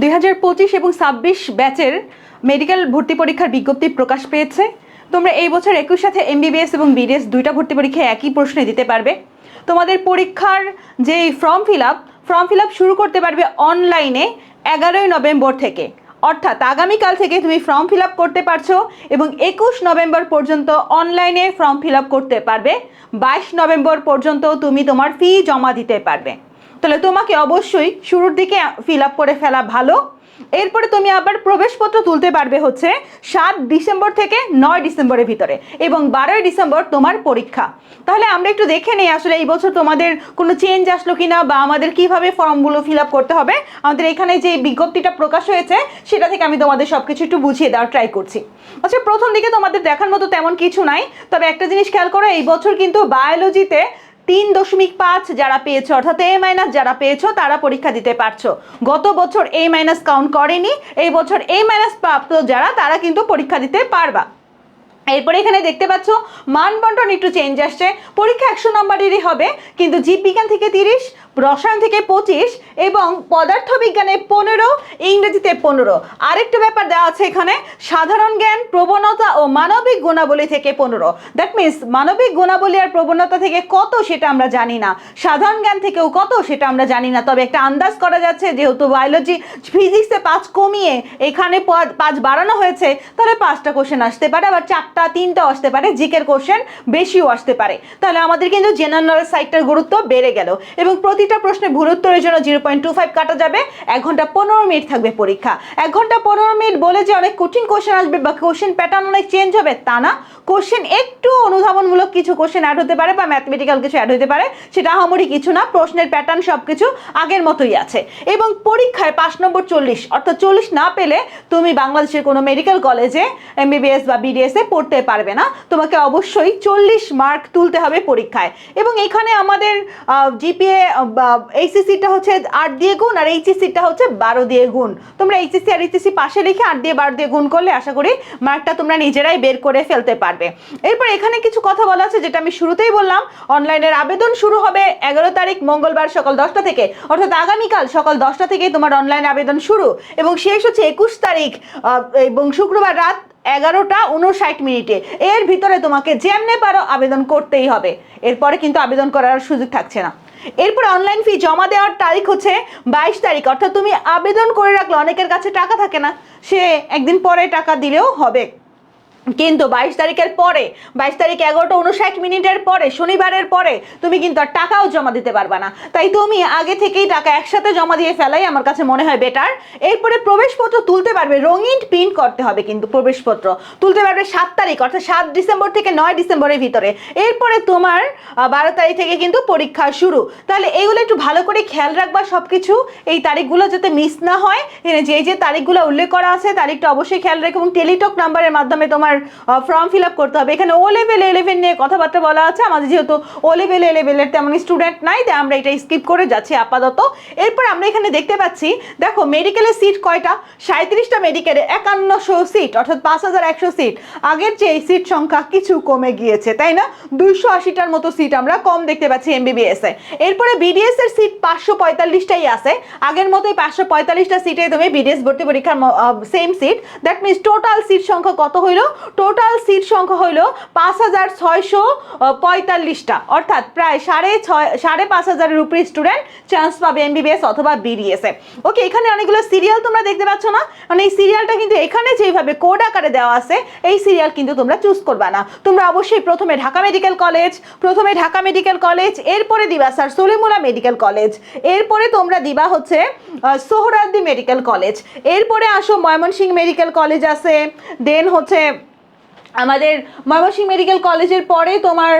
দুই হাজার পঁচিশ এবং ছাব্বিশ ব্যাচের মেডিকেল ভর্তি পরীক্ষার বিজ্ঞপ্তি প্রকাশ পেয়েছে। তোমরা এই বছর একুশ সাথে এমবিবিএস এবং বিডিএস দুইটা ভর্তি পরীক্ষায় একই প্রশ্নে দিতে পারবে। তোমাদের পরীক্ষার যে form fill up form fill up শুরু করতে পারবে অনলাইনে এগারোই নভেম্বর থেকে। অর্থাৎ আগামীকাল থেকে তুমি ফর্ম ফিল আপ করতে পারছ এবং একুশ নভেম্বর পর্যন্ত অনলাইনে ফর্ম ফিল আপ করতে পারবে। বাইশ নভেম্বর পর্যন্ত তুমি তোমার ফি জমা দিতে পারবে। তাহলে তোমাকে অবশ্যই শুরুর দিকে ফিল আপ করে ফেলা ভালো। এরপরে তুমি আবার প্রবেশপত্র তুলতে পারবে হচ্ছে সাত ডিসেম্বর থেকে নয় ডিসেম্বরের ভিতরে এবং বারোই ডিসেম্বর তোমার পরীক্ষা। তাহলে আমরা একটু দেখে নিই আসলে এই বছর তোমাদের কোনো চেঞ্জ আসলো কিনা বা আমাদের কীভাবে ফর্মগুলো ফিল আপ করতে হবে। আমাদের এখানে যে বিজ্ঞপ্তিটা প্রকাশ হয়েছে, সেটা থেকে আমি তোমাদের সব কিছু একটু বুঝিয়ে দেওয়ার ট্রাই করছি। আচ্ছা প্রথম দিকে তোমাদের দেখার মতো তেমন কিছু নাই, তবে একটা জিনিস খেয়াল করো, এই বছর কিন্তু বায়োলজিতে তিন দশমিক পাঁচ যারা পেয়েছ, অর্থাৎ এ মাইনাস যারা পেয়েছ, তারা পরীক্ষা দিতে পারছ। গত বছর এ মাইনাস কাউন্ট করেনি, এই বছর এ মাইনাস প্রাপ্ত যারা, তারা কিন্তু পরীক্ষা দিতে পারবা। এরপরে এখানে দেখতে পাচ্ছ মান বন্টন একটু চেঞ্জ আসছে। পরীক্ষা একশো নম্বরেরই হবে, কিন্তু জীববিজ্ঞান থেকে তিরিশ রসায়ন থেকে পঁচিশ এবং পদার্থবিজ্ঞানে পনেরো, ইংরেজিতে পনেরো। আরেকটা ব্যাপার দেওয়া আছে এখানে, সাধারণ জ্ঞান, প্রবণতা ও মানবিক গুণাবলী থেকে পনেরো। দ্যাট মিনস মানবিক গুণাবলী আর প্রবণতা থেকে কত সেটা আমরা জানি না। সাধারণ জ্ঞান থেকেও কত সেটা আমরা জানি না। তবে একটা আন্দাজ করা যাচ্ছে, যেহেতু বায়োলজি ফিজিক্সে পাঁচ কমিয়ে এখানে পাঁচ বাড়ানো হয়েছে, তাহলে পাঁচটা কোশ্চেন আসতে পারে, আবার চারটা, তিনটাও আসতে পারে, জিকের কোশ্চেন বেশিও আসতে পারে। তাহলে আমাদের কিন্তু জেনারেল নলেজ সাইটটার গুরুত্ব বেড়ে গেল। এবং প্রতিটা প্রশ্নে ভুল উত্তরের জন্য জিরো পয়েন্ট টু ফাইভ কাটা যাবে, এক ঘণ্টা পনেরো মিনিট থাকবে পরীক্ষা। এক ঘণ্টা পনেরো মিনিট বলে যে অনেক কঠিন কোশ্চেন আসবে বা কোশ্চেন প্যাটার্ন অনেক চেঞ্জ হবে, তা না। কোশ্চেন একটু অনুধাবনমূলক কিছু কোশ্চেন অ্যাড হতে পারে বা ম্যাথমেটিক্যাল কিছু অ্যাড হতে পারে, সেটা আহামরি কিছু না, প্রশ্নের প্যাটার্ন সব কিছু আগের মতোই আছে। এবং পরীক্ষায় পাঁচ নম্বর চল্লিশ, অর্থাৎ চল্লিশ না পেলে তুমি বাংলাদেশের কোনো মেডিকেল কলেজে এমবিবিএস বা বিডিএস পড়তে পারবে না। তোমাকে অবশ্যই চল্লিশ মার্ক তুলতে হবে পরীক্ষায়। এবং এখানে আমাদের জিপিএ এইচএসসিটা হচ্ছে আট দিয়ে গুণ আর এইচএসসিটা হচ্ছে বারো দিয়ে গুণ। তোমরা এইচএসসি আর এইচএসসি পাশে লিখে আট দিয়ে বারো দিয়ে গুণ করলে আশা করি মার্কটা তোমরা নিজেরাই বের করে ফেলতে পারবে। এরপর এখানে কিছু কথা বলা আছে যেটা আমি শুরুতেই বললাম। অনলাইনের আবেদন শুরু হবে এগারো তারিখ মঙ্গলবার সকাল দশটা থেকে। অর্থাৎ আগামীকাল সকাল দশটা থেকেই তোমার অনলাইন আবেদন শুরু এবং শেষ হচ্ছে একুশ তারিখ এবং শুক্রবার রাত এগারোটা উনষাট মিনিটে। এর ভিতরে তোমাকে যেমনে পারো আবেদন করতেই হবে। এরপরে কিন্তু আবেদন করার সুযোগ থাকছে না। এরপর অনলাইন ফি জমা দেওয়ার তারিখ হচ্ছে বাইশ তারিখ। অর্থাৎ তুমি আবেদন করে রাখলে অনেকের কাছে টাকা থাকে না। সে একদিন পরে টাকা দিলেও হবে। কিন্তু বাইশ তারিখের পরে, বাইশ তারিখ এগারোটা উনষাট মিনিটের পরে, শনিবারের পরে তুমি কিন্তু আর টাকাও জমা দিতে পারবা না। তাই তুমি আগে থেকেই টাকা একসাথে জমা দিয়ে ফেলাই আমার কাছে মনে হয় বেটার এরপরে প্রবেশপত্র তুলতে পারবে, রঙিন প্রিন্ট করতে হবে কিন্তু প্রবেশপত্র। তুলতে পারবে সাত তারিখ, অর্থাৎ সাত ডিসেম্বর থেকে নয় ডিসেম্বরের ভিতরে। এরপরে তোমার বারো তারিখ থেকে কিন্তু পরীক্ষা শুরু। তাহলে এইগুলো একটু ভালো করে খেয়াল রাখবা সব কিছু এই তারিখগুলো যাতে মিস না হয়। যে যে তারিখগুলো উল্লেখ করা আছে, তারিখটা অবশ্যই খেয়াল রেখে এবং টেলিটক নাম্বারের মাধ্যমে তোমার ফর্ম ফিল আপ করতে হবে। এখানে ও লেভেল ইলেভেন নিয়ে কথাবার্তা বলা আছে। আমাদের যেহেতু ও লেভেল এ লেভেলের তেমন স্টুডেন্ট নাই, তাই আমরা এটা স্কিপ করে যাচ্ছি আপাতত। এরপর আমরা এখানে দেখতে পাচ্ছি, দেখো মেডিকেলের সিট কয়টা? সাঁত্রিশটা মেডিকেলে একান্নশো সিট অর্থাৎ পাঁচ হাজার একশো সিট আগের যে সিট সংখ্যা কিছু কমে গিয়েছে, তাই না? দুইশো আশিটার মতো সিট আমরা কম দেখতে পাচ্ছি এমবিবিএস এরপরে বিডিএস এর সিট পাঁচশো পঁয়তাল্লিশটাই আছে। আগের মতোই পাঁচশো পঁয়তাল্লিশটা সিটে তুমি বিডিএস ভর্তি পরীক্ষার same seat that means total seat সংখ্যা কত হইল? টোটাল সিট সংখ্যা হইল পাঁচ হাজার ছয়শো পঁয়তাল্লিশটা। অর্থাৎ প্রায় সাড়ে ছয়, সাড়ে পাঁচ হাজারের উপরে স্টুডেন্ট চান্স পাবে এমবিবিএস অথবা বিডিএস এ। ওকে এখানে অনেকগুলো সিরিয়াল তোমরা দেখতে পাচ্ছ না? মানে এই সিরিয়ালটা কিন্তু এখানে যেভাবে কোড আকারে দেওয়া আছে, এই সিরিয়াল কিন্তু তোমরা চুজ করবা না। তোমরা অবশ্যই প্রথমে ঢাকা মেডিকেল কলেজ প্রথমে ঢাকা মেডিকেল কলেজ এরপরে দিবা স্যার সলিমুল্লাহ মেডিকেল কলেজ এরপরে তোমরা দিবা হচ্ছে সোহরাদ্দি মেডিকেল কলেজ এরপরে আসো ময়মনসিংহ মেডিকেল কলেজ আছে দেন হচ্ছে আমাদের ময়মনসিংহ মেডিকেল কলেজের পরে তোমার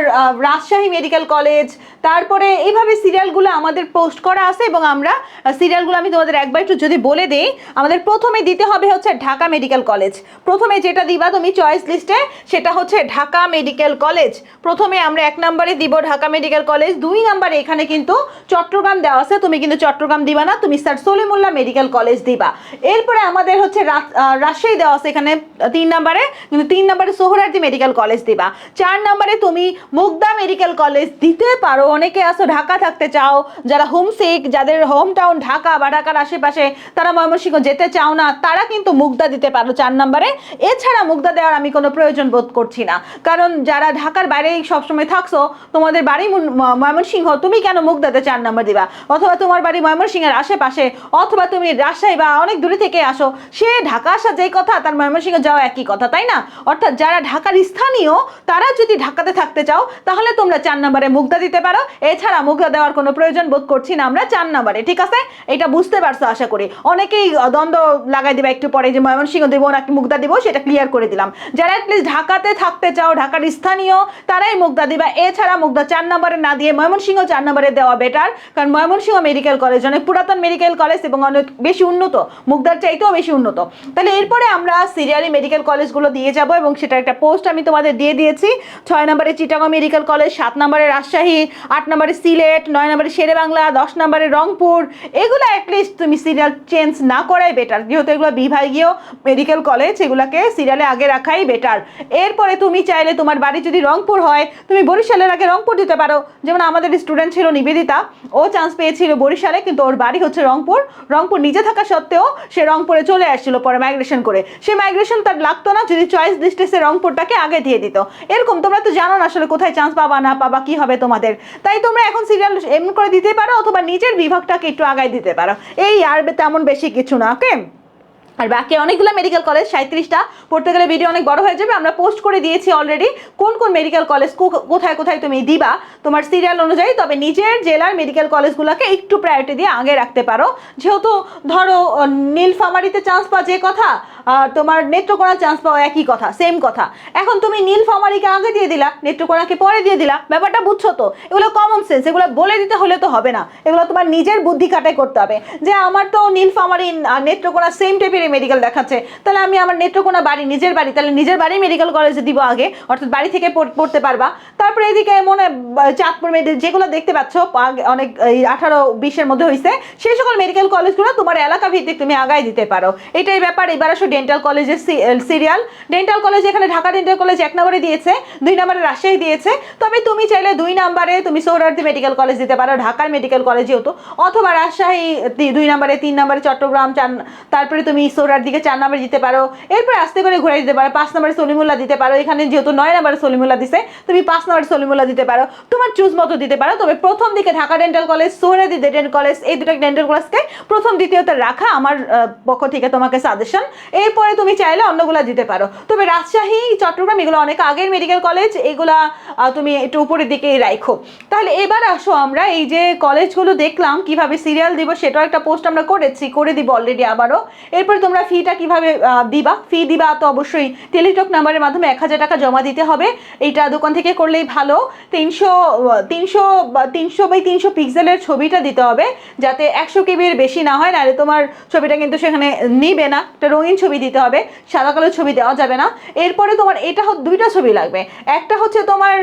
রাজশাহী মেডিকেল কলেজ, তারপরে এইভাবে সিরিয়ালগুলো আমাদের পোস্ট করা আছে এবং আমরা সিরিয়ালগুলো আমি তোমাদের একবার একটু যদি বলে দিই, আমাদের প্রথমে দিতে হবে হচ্ছে ঢাকা মেডিকেল কলেজ। প্রথমে যেটা দিবা তুমি চয়েস লিস্টে সেটা হচ্ছে ঢাকা মেডিকেল কলেজ। প্রথমে আমরা এক নম্বরে দিব ঢাকা মেডিকেল কলেজ, দুই নম্বরে এখানে কিন্তু চট্টগ্রাম দেওয়া আছে, তুমি কিন্তু চট্টগ্রাম দিবা না, তুমি স্যার সলিমুল্লাহ মেডিকেল কলেজ দিবা। এরপরে আমাদের হচ্ছে রাজশাহী দেওয়া আছে এখানে তিন নম্বরে, কিন্তু তিন নম্বরে সোহরার্দি মেডিকেল কলেজ দিবা। চার নম্বরে তুমি মুগদা মেডিকেল কলেজ দিতে পারো। অনেকে আসো ঢাকা থাকতে চাও, যারা হোম সিক যাদের হোম টাউন ঢাকা বা ঢাকার আশেপাশে তারা ময়মনসিংহ যেতে চাও না, তারা কিন্তু মুগদা দিতে পারো চার নম্বরে। এছাড়া মুগদা দেওয়ার আমি কোনো প্রয়োজন বোধ করছি না। কারণ যারা ঢাকার বাইরেই সবসময় থাকছো, তোমাদের বাড়ি মুন- ময়মনসিংহ, তুমি কেন মুগদাতে চার নম্বর দিবা? অথবা তোমার বাড়ি ময়মনসিংহের আশেপাশে, অথবা তুমি রাজশাহী বা অনেক দূরে থেকে আসো, সে ঢাকা আসা যেই কথা, তার ময়মনসিংহ যাওয়া একই কথা, তাই না? অর্থাৎ যারা ঢাকার স্থানীয়, তারা যদি ঢাকাতে থাকতে চাও, তাহলে তোমরা চার নাম্বারে মুগদা দিতে পারো। এছাড়া মুগদা দেওয়ার কোনো প্রয়োজন বোধ করছি না আমরা চার নাম্বারে, ঠিক আছে? এটা বুঝতে পারছ আশা করি। অনেকেই দ্বন্দ্ব লাগাই দিবা একটু পরে যে ময়মনসিংহ দেবো নাকি মুগদা দিব, সেটা ক্লিয়ার করে দিলাম। যারা অ্যাটলিস্ট ঢাকাতে থাকতে চাও, ঢাকার স্থানীয়, তারাই মুগদা দিবা। এছাড়া মুগদা চার নম্বরে না দিয়ে ময়মনসিংহ চার নম্বরে দেওয়া বেটার কারণ ময়মনসিংহ মেডিকেল কলেজ অনেক পুরাতন মেডিকেল কলেজ এবং অনেক বেশি উন্নত মুগদার চাইতেও বেশি উন্নত। তাহলে এরপরে আমরা সিরিয়ালি মেডিকেল কলেজগুলো দিয়ে যাব এবং সেটার একটা পোস্ট আমি তোমাদের দিয়ে দিয়েছি। ছয় নম্বরে চিটাগং মেডিকেল কলেজ, সাত নম্বরে রাজশাহী, আট নম্বরে সিলেট, নয় নম্বরে শেরে বাংলা দশ নম্বরে রংপুর। এগুলো অ্যাটলিস্ট তুমি সিরিয়াল চেঞ্জ না করাই বেটার যেহেতু এগুলো বিভাগীয় মেডিকেল কলেজ এগুলোকে সিরিয়ালে আগে রাখাই বেটার এরপরে তুমি চাইলে তোমার বাড়ি যদি রংপুর হয়, তুমি বরিশালের আগে রংপুর দিতে পারো। যেমন আমাদের স্টুডেন্ট ছিল নিবেদিতা, ও চান্স পেয়েছিল বরিশালে, কিন্তু ওর বাড়ি হচ্ছে রংপুর। রংপুর নিজে থাকা সত্ত্বেও সে রংপুরে চলে আসছিল পরে মাইগ্রেশন করে। সে মাইগ্রেশন তার লাগতো না, যদি চয়েস লিস্টে সে রংপুরটাকে আগে দিয়ে দিত। এরকম তোমরা তো জানো না আসলে কোথায় চান্স পাবা না পাবা, কি হবে তোমাদের। তাই তোমরা এখন সিরিয়াল এমন করে দিতে পারো অথবা নিজের বিভাগটাকে একটু আগায় দিতে পারো। এই আর তেমন বেশি কিছু না ওকে আর বাকি অনেকগুলো মেডিকেল কলেজ সাঁত্রিশটা পড়তে গেলে ভিডিও অনেক বড় হয়ে যাবে। আমরা পোস্ট করে দিয়েছি অলরেডি কোন কোন মেডিকেল কলেজ কোথায় কোথায় তুমি দিবা, তোমার সিরিয়াল অনুযায়ী। তবে নিজের জেলার মেডিকেল কলেজগুলোকে একটু প্রায়োরিটি দিয়ে আগে রাখতে পারো। যেহেতু ধরো নীলফামারিতে চান্স পাওয়া যে কথা, আর তোমার নেত্রকোনা চান্স পাওয়া একই কথা সেম কথা। এখন তুমি নীলফামারিকে আগে দিয়ে দিলা, নেত্রকোনাকে পরে দিয়ে দিলা, ব্যাপারটা বুঝছ তো? এগুলো কমন সেন্স এগুলো বলে দিতে হলে তো হবে না। এগুলো তোমার নিজের বুদ্ধি খাটাই করতে হবে। যে আমার তো নীলফামারি নেত্রকোনা সেম টাইপের মেডিকেল দেখাচ্ছে। তাহলে আমি আমার নেত্রকোনা বাড়ি, নিজের বাড়ি, তাহলে নিজের বাড়ি মেডিকেল কলেজে দিব আগে, অর্থাৎ বাড়ি থেকে পড়তে পারবা। তারপরে এদিকে মনে চাঁদপুর মেডিকেল যেগুলো দেখতে পাচ্ছ অনেক, এই আঠারো, বিশের মধ্যে হয়েছে সেই সকল মেডিকেল কলেজগুলো তোমার এলাকা ভিত্তিক তুমি আগায় দিতে পারো। এটাই ব্যাপার, এবার আসো ডেন্টাল কলেজের সিরিয়াল ডেন্টাল কলেজ এখানে ঢাকা ডেন্টাল কলেজ এক নম্বরে দিয়েছে, দুই নম্বরে রাজশাহী দিয়েছে। তবে তুমি চাইলে দুই নম্বরে তুমি সৌরার্দি মেডিকেল কলেজ দিতে পারো, ঢাকার মেডিকেল কলেজ যেহেতু। অথবা রাজশাহী, দুই নম্বরে, তিন নম্বরে, চট্টগ্রাম চার তারপরে তুমি সৌরার দিকে চার নম্বরে দিতে পারো। এরপর আস্তে করে ঘুরে দিতে পারো। পাঁচ নম্বরে সলিমুল্লাহ দিতে পারো। এখানে যেহেতু নয় নম্বরে সলিমুল্লাহ দিছে, তুমি পাঁচ নম্বরে সলিমুল্লাহ দিতে পারো। তোমার চুজ মতো দিতে পারো। তবে প্রথম দিকে Dhaka dental college Suhrawardy dental college এই দুটো ডেন্টাল কলেজকে প্রথম, দ্বিতীয়তে রাখা আমার পক্ষ থেকে তোমাকে সাজেশন এরপরে তুমি চাইলে অন্যগুলা দিতে পারো। তবে রাজশাহী, চট্টগ্রাম, এগুলো অনেক আগের মেডিকেল কলেজ এগুলা তুমি একটু উপরের দিকেই রাখো তাহলে এবার আসো আমরা এই যে কলেজগুলো দেখলাম, কীভাবে সিরিয়াল দিব সেটাও একটা পোস্ট আমরা করেছি। করে দিব অলরেডি আবারও। এরপর তোমরা ফিটা কীভাবে দিবা? ফি দিবা তো অবশ্যই টেলিটক নাম্বারের মাধ্যমে এক হাজার টাকা জমা দিতে হবে। এইটা দোকান থেকে করলেই ভালো। তিনশো তিনশো তিনশো বাই তিনশো পিক্সেলের ছবিটা দিতে হবে, যাতে একশো কেবির বেশি না হয়, নাহলে তোমার ছবিটা কিন্তু সেখানে নিবে না। একটা রঙিন ছবি দিতে হবে, সাদা কালো ছবি দেওয়া যাবে না। এরপরে তোমার এটা দুইটা ছবি লাগবে। একটা হচ্ছে তোমার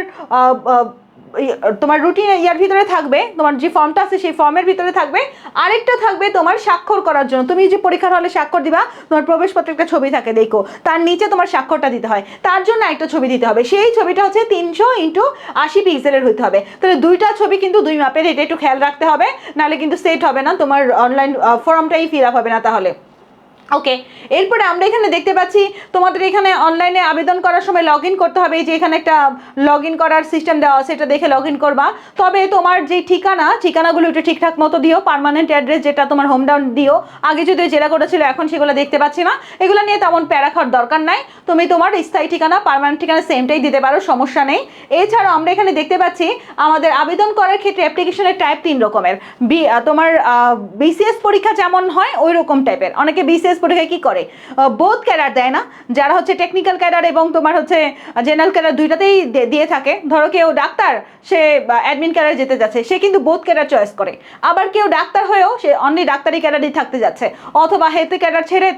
তোমার রুটিন ইয়ার ভিতরে থাকবে, তোমার যে ফর্মটা আছে সেই ফর্মের ভিতরে থাকবে। আরেকটা থাকবে তোমার স্বাক্ষর করার জন্য। তুমি যে পরীক্ষার হলে স্বাক্ষর দিবা, তোমার প্রবেশপত্রে একটা ছবি থাকে, দেখো। তার নিচে তোমার স্বাক্ষরটা দিতে হয়। তার জন্য একটা ছবি দিতে হবে। সেই ছবিটা হচ্ছে তিনশো ইন্টু আশি পিক্সেলের হতে হবে। তাহলে দুইটা ছবি কিন্তু দুই মাপের, এটা একটু খেয়াল রাখতে হবে। নাহলে কিন্তু সেট হবে না, তোমার অনলাইন ফর্মটাই ফিল আপ হবে না তাহলে। ওকে এরপরে আমরা এখানে দেখতে পাচ্ছি তোমাদের এখানে অনলাইনে আবেদন করার সময় লগ করতে হবে। এই যে এখানে একটা লগ করার সিস্টেম দেওয়া আছে, এটা দেখে লগ করবা। তবে তোমার যে ঠিকানা, ঠিকানাগুলো একটু ঠিকঠাক মতো দিও পারমানেন্ট অ্যাড্রেস যেটা তোমার হোম ডাউন দিও। আগে যদি জেলা কোটা ছিল, এখন সেগুলো দেখতে পাচ্ছি না। এগুলো নিয়ে তেমন প্যারা খাওয়ার দরকার নাই। তুমি তোমার স্থায়ী ঠিকানা পারমানেন্ট ঠিকানা সেমটাই দিতে পারো, সমস্যা নেই। এছাড়াও আমরা এখানে দেখতে পাচ্ছি, আমাদের আবেদন করার ক্ষেত্রে অ্যাপ্লিকেশনের টাইপ তিন রকমের। বি তোমার বিসিএস পরীক্ষা যেমন হয় ওই রকম টাইপের অনেকে বিসিএস পরীক্ষায় কি করে? বোধ ক্যাডার দেয় না। যারা হচ্ছে টেকনিক্যাল ক্যাডার এবং তোমার হচ্ছে জেনারেল ক্যাডার দুইটাতেই দিয়ে থাকে। ধরো কেউ ডাক্তার, সে অ্যাডমিন ক্যাডার যেতে যাচ্ছে, সে কিন্তু বোধ ক্যাডার চয়েস করে। আবার কেউ ডাক্তার হয়েও সে অনলি ডাক্তারি ক্যাডারই থাকতে যাচ্ছে। অথবা হেলথ ক্যাডার ছেড়ে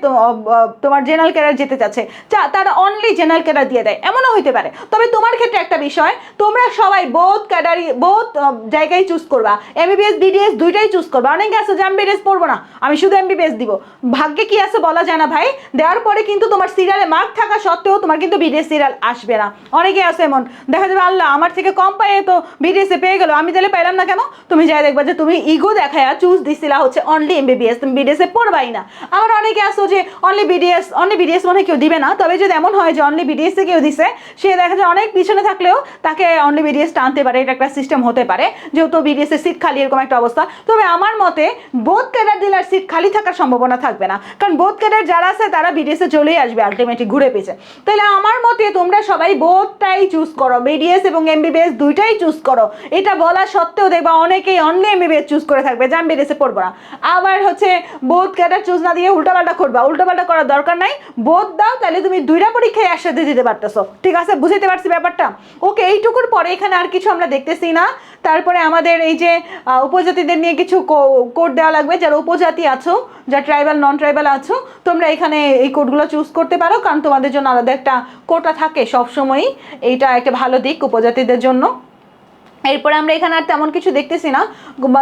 তোমার জেনারেল ক্যাডার যেতে যাচ্ছে। যা- তারা অনলি জেনারেল ক্যাডার দিয়ে দেয়। এমনও হইতে পারে। তবে তোমার ক্ষেত্রে একটা বিষয়, তোমরা সবাই বোধ ক্যাডারি বোধ জায়গায় চুজ করবা। এমবিবিএস বিডিএস দুইটাই চুজ করবা। অনেকে আছে যে আমি বিডিএস পড়ব না। আমি শুধু এমবিবিএস দিব। ভাগ্যে কি আছে? আছে বলা যায় না ভাই। দেওয়ার পরে কিন্তু তোমার সিরিয়ালে মার্ক থাকা সত্ত্বেও তোমার কিন্তু বিদেশ সিরিয়াল আসবে না। অনেকে আছে এমন, দেখা যাবে, আল্লাহ, আমার থেকে কম পায়ে তো বিদেশে পেয়ে গেলো, আমি তাহলে পেলাম না কেন? তুমি যাই দেখবা যে তুমি ইগো দেখায়া চুজ দিছিলা হচ্ছে অনলি এমবিবিএস তুমি বিদেশে পড়বাই না। আমার অনেকে আসো যে অনলি বিডিএস অনলি বিডিএস মনে কেউ দিবে না, তবে যদি এমন হয় যে অনলি বিডিএস কেউ দিছে, সে দেখা যায় অনেক পিছনে থাকলেও তাকে অনলি বিডিএস টানতে পারে, এটা একটা সিস্টেম হতে পারে, যেহেতু বিডিএস এর সিট খালি এরকম একটা অবস্থা। তবে আমার মতে বোধ ক্যাডার ডিলার সিট খালি থাকার সম্ভাবনা থাকবে না। কারণ বোধ ক্যাডার যারা আছে তারা বিডিএস চলেই আসবে আলটিমেটলি ঘুরে পেয়েছে। তাহলে আমার মতে তোমরা সবাই বোধটাই চুজ করো বিডিএস এবং এমবিবিএস দুইটাই চুজ করো। এটা বলা সত্ত্বেও দেখবা অনেকেই অনলি এমবিবিএস চুজ করে থাকবে, যে আমি বিডিএস পড়ব না। আবার হচ্ছে বোধ ক্যাডার চুজ না দিয়ে উল্টাপাল্টা করবা। উল্টাপাল্টা করার দরকার নাই। বোধ দাও তাহলে তুমি দুইটা পরীক্ষায় একসাথে দিতে পারতেছো। ঠিক আছে? বুঝতে পারছি ব্যাপারটা? ওকে, এইটুকুর পরে এখানে আর কিছু আমরা দেখতেছি না। তারপরে আমাদের এই যে উপজাতিদের নিয়ে কিছু কোড দেওয়া লাগবে। যারা উপজাতি আছো যা ট্রাইবাল নন ট্রাইবাল আছো তোমরা এখানে এই কোডগুলো চুজ করতে পারো, কারণ তোমাদের জন্য আলাদা একটা কোটা থাকে সবসময়ই। এইটা একটা ভালো দিক উপজাতিদের জন্য। এরপরে আমরা এখানে আর তেমন কিছু দেখতেছি না।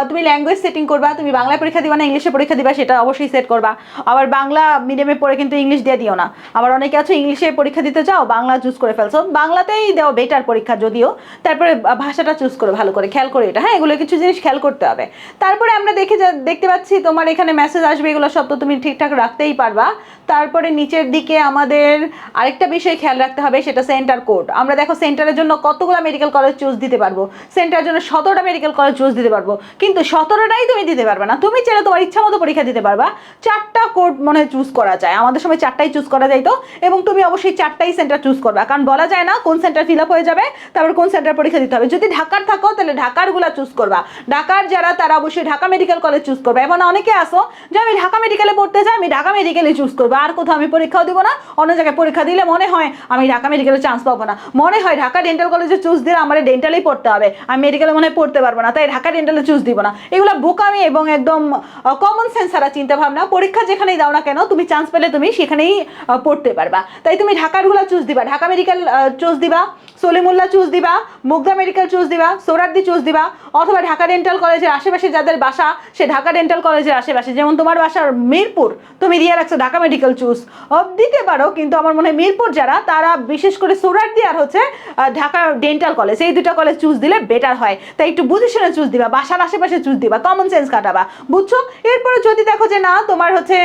তুমি ল্যাঙ্গুয়েজ সেটিং করবা, তুমি বাংলা পরীক্ষা দিবা না, ইংলিশে পরীক্ষা দিবা, সেটা অবশ্যই সেট করবা। আবার বাংলা মিডিয়ামে পড়ে কিন্তু ইংলিশ দিয়ে দিও না। আবার অনেকে আছো ইংলিশে পরীক্ষা দিতে চাও, বাংলা চুজ করে ফেলছো। বাংলাতেই দেও বেটার পরীক্ষা যদিও। তারপরে ভাষাটা চুজ করো, ভালো করে খেয়াল করে এটা। হ্যাঁ এগুলো কিছু জিনিস খেয়াল করতে হবে। তারপরে আমরা দেখে যা, দেখতে পাচ্ছি তোমার এখানে মেসেজ আসবে, এগুলো সব তো তুমি ঠিকঠাক রাখতেই পারবা। তারপরে নিচের দিকে আমাদের আরেকটা বিষয় খেয়াল রাখতে হবে, সেটা সেন্টার কোড আমরা দেখো সেন্টারের জন্য কতগুলো মেডিকেল কলেজ চুজ দিতে পারব। সেন্টারের জন্য সতেরোটা মেডিকেল কলেজ চুজ দিতে পারব। কিন্তু সতেরোটাই তুমি দিতে পারবে না। তুমি চাইলে তোমার ইচ্ছা মতো পরীক্ষা দিতে পারবা। চারটা কোর্ট মনে চুজ করা যায়। আমাদের সময় চারটাই চুজ করা যায় তো। এবং তুমি অবশ্যই চারটাই সেন্টার চুজ করবা। কারণ বলা যায় না কোন সেন্টার ফিল আপ হয়ে যাবে, তারপর কোন সেন্টার পরীক্ষা দিতে হবে। যদি ঢাকার থাকো, তাহলে ঢাকারগুলো চুজ করবা। ঢাকার যারা, তারা অবশ্যই ঢাকা মেডিকেল কলেজ চুজ করবে। এমন অনেকে আসো যে আমি ঢাকা মেডিকেলে পড়তে চাই আমি ঢাকা মেডিকেলে চুজ করব। আর কোথাও আমি পরীক্ষাও দিব না। অন্য জায়গায় পরীক্ষা দিলে মনে হয়, আমি ঢাকা মেডিকেলে চান্স পাবো না। মনে হয় ঢাকা ডেন্টাল কলেজে চুজ দিলে আমার ডেন্টালেই পড়তে হবে। আমি মেডিকেলে মনে হয় পড়তে পারব না, তাই ঢাকা ডেন্টালে চুজ দিব না। এগুলো বোকামি এবং একদম কমন সেন্স ছাড়া চিন্তা ভাবনা। পরীক্ষা যেখানেই দাও না কেন, তুমি চান্স পেলে তুমি সেখানেই পড়তে পারবা। তাই তুমি ঢাকারগুলো চুজ দিবা। ঢাকা মেডিকেল চুজ দিবা, সলিমুল্লাহ চুজ দিবা মুগদা মেডিকেল চুজ দিবা, সোরাদ্দি চুজ দিবা, অথবা ঢাকা ডেন্টাল কলেজের আশেপাশে যাদের বাসা, সে ঢাকা ডেন্টাল কলেজের আশেপাশে। যেমন তোমার বাসার মিরপুর, তুমি দিয়ে রাখছো ঢাকা মেডিকেল চুজ অব দিতে পারো, কিন্তু আমার মনে হয় মিরপুর যারা, তারা বিশেষ করে সোরাদ্দি আর হচ্ছে ঢাকা ডেন্টাল কলেজ। এই দুটো কলেজ চুজ দিলে বেটার হয়। তাই একটু বুঝে শুনে চুজ দিবা, বাসার আশেপাশে চুজ দিবা কমন সেন্স কাটাবা। বুঝছ? এরপরে যদি দেখো যে না, তোমার হচ্ছে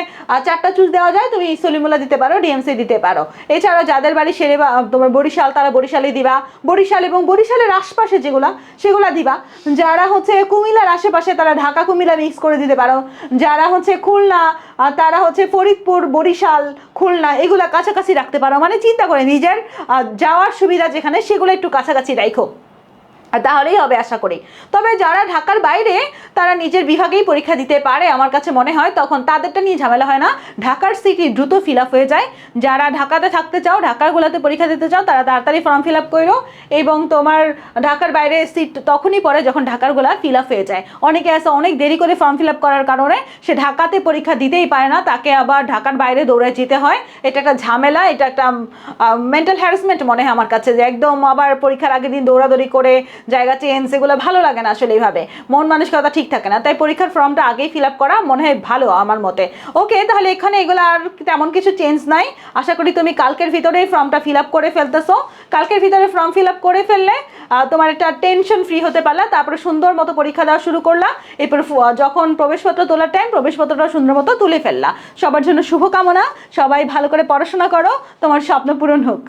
চারটা চুজ দেওয়া যায়, তুমি সলিমুল্লাহ দিতে পারো, ডিএমসি দিতে পারো। এছাড়াও যাদের বাড়ি সেরে তোমার বরিশাল, তারা বরিশালে দিবা। বরিশাল এবং বরিশালের আশপাশে যেগুলা, সেগুলা দিবা। যারা হচ্ছে কুমিলার আশেপাশে তারা ঢাকা, কুমিল্লা মিক্স করে দিতে পারো। যারা হচ্ছে খুলনা আর তারা হচ্ছে ফরিদপুর, বরিশাল, খুলনা, এগুলা কাছাকাছি রাখতে পারো। মানে চিন্তা করে নিজের যাওয়ার সুবিধা যেখানে, সেগুলো একটু কাছাকাছি রাখো তাহলেই হবে আশা করি। তবে যারা ঢাকার বাইরে, তারা নিজের বিভাগেই পরীক্ষা দিতে পারে আমার কাছে মনে হয়, তখন তাদেরটা নিয়ে ঝামেলা হয় না। ঢাকার সিটি দ্রুত ফিল আপ হয়ে যায়। যারা ঢাকাতে থাকতে চাও ঢাকারগুলোতে পরীক্ষা দিতে চাও, তারা তাড়াতাড়ি ফর্ম ফিল আপ করো এবং তোমার ঢাকার বাইরে সিট তখনই পড়ে যখন ঢাকারগুলা ফিল আপ হয়ে যায়। অনেকে আছে অনেক দেরি করে ফর্ম ফিল আপ করার কারণে সে ঢাকাতে পরীক্ষা দিতেই পারে না, তাকে আবার ঢাকার বাইরে দৌড়ে যেতে হয়। এটা একটা ঝামেলা, এটা একটা মেন্টাল হ্যারাসমেন্ট মনে হয় আমার কাছে যে একদম আবার পরীক্ষার আগের দিন দৌড়াদৌড়ি করে জায়গা চেঞ্জ এগুলো ভালো লাগে না আসলে এইভাবে। মন মানসিকতা ঠিক থাকে না, তাই পরীক্ষার ফর্মটা আগেই ফিল আপ করা মনে হয় ভালো আমার মতে। ওকে তাহলে এখানে এগুলো আর তেমন কিছু চেঞ্জ নাই। আশা করি তুমি কালকের ভিতরে ফর্মটা ফিল আপ করে ফেলতেছো। কালকের ভিতরে ফর্ম ফিল আপ করে ফেললে তোমার একটা টেনশন ফ্রি হতে পারলা। তারপরে সুন্দর মতো পরীক্ষা দেওয়া শুরু করলা। এরপর যখন প্রবেশপত্র তোলার টাইম প্রবেশপত্রটা সুন্দর মতো তুলে ফেললা। সবার জন্য শুভকামনা। সবাই ভালো করে পড়াশোনা করো। তোমার স্বপ্ন পূরণ হোক।